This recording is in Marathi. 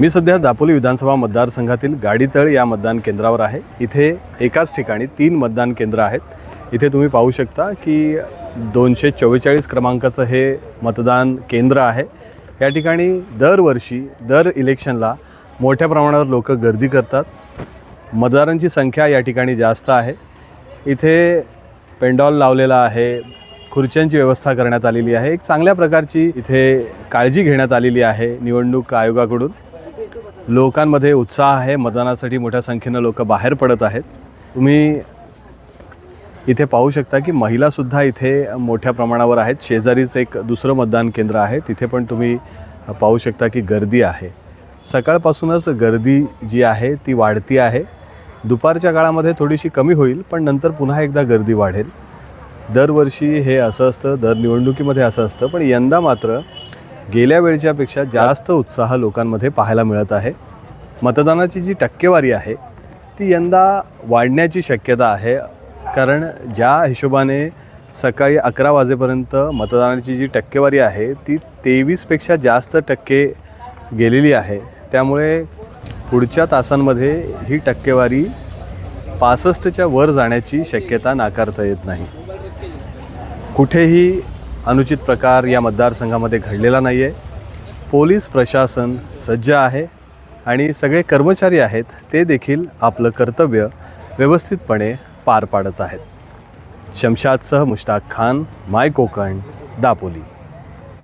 मी सध्या दापोली विधानसभा मतदारसंघातील गाडीतळ या मतदान केंद्रावर आहे. इथे एकाच ठिकाणी तीन मतदान केंद्र आहेत. इथे तुम्ही पाहू शकता की दोनशे चव्वेचाळीस क्रमांकाचं हे मतदान केंद्र आहे. या ठिकाणी दरवर्षी दर इलेक्शनला मोठ्या प्रमाणावर लोक गर्दी करतात. मतदारांची संख्या या ठिकाणी जास्त आहे. इथे पेंडॉल लावलेला आहे. खुर्च्यांची व्यवस्था करण्यात आलेली आहे. एक चांगल्या प्रकारची इथे काळजी घेण्यात आलेली आहे निवडणूक आयोगाकडून. लोकांमध्ये उत्साह आहे मतदानासाठी मोठ्या संख्येनं लोक बाहेर पडत आहेत. तुम्ही इथे पाहू शकता की महिलासुद्धा इथे मोठ्या प्रमाणावर आहेत. शेजारीच एक दुसरं मतदान केंद्र आहे. तिथे पण तुम्ही पाहू शकता की गर्दी आहे. सकाळपासूनच गर्दी जी आहे ती वाढती आहे. दुपारच्या काळामध्ये थोडीशी कमी होईल पण नंतर पुन्हा एकदा गर्दी वाढेल. दरवर्षी हे असं असतं दर निवडणुकीमध्ये असं असतं पण यंदा मात्र गेल्या वेळच्यापेक्षा जास्त उत्साह लोकांमध्ये पाहायला मिळत आहे. मतदानाची जी टक्केवारी आहे ती यंदा वाढण्याची शक्यता आहे. कारण ज्या हिशोबाने सकाळी अकरा वाजेपर्यंत मतदानाची जी टक्केवारी आहे ती तेवीसपेक्षा जास्त टक्के गेलेली आहे. त्यामुळे पुढच्या तासांमध्ये ही टक्केवारी पासष्टच्या वर जाण्याची शक्यता नाकारता येत नाही. कुठेही अनुचित प्रकार या मतदारसंघामध्ये घडलेला नाही आहे पोलीस प्रशासन सज्ज आहे आणि सगळे कर्मचारी आहेत ते देखील आपलं कर्तव्य व्यवस्थितपणे पार पाडत आहेत. शमशादसह मुश्ताक खान माय कोकण दापोली.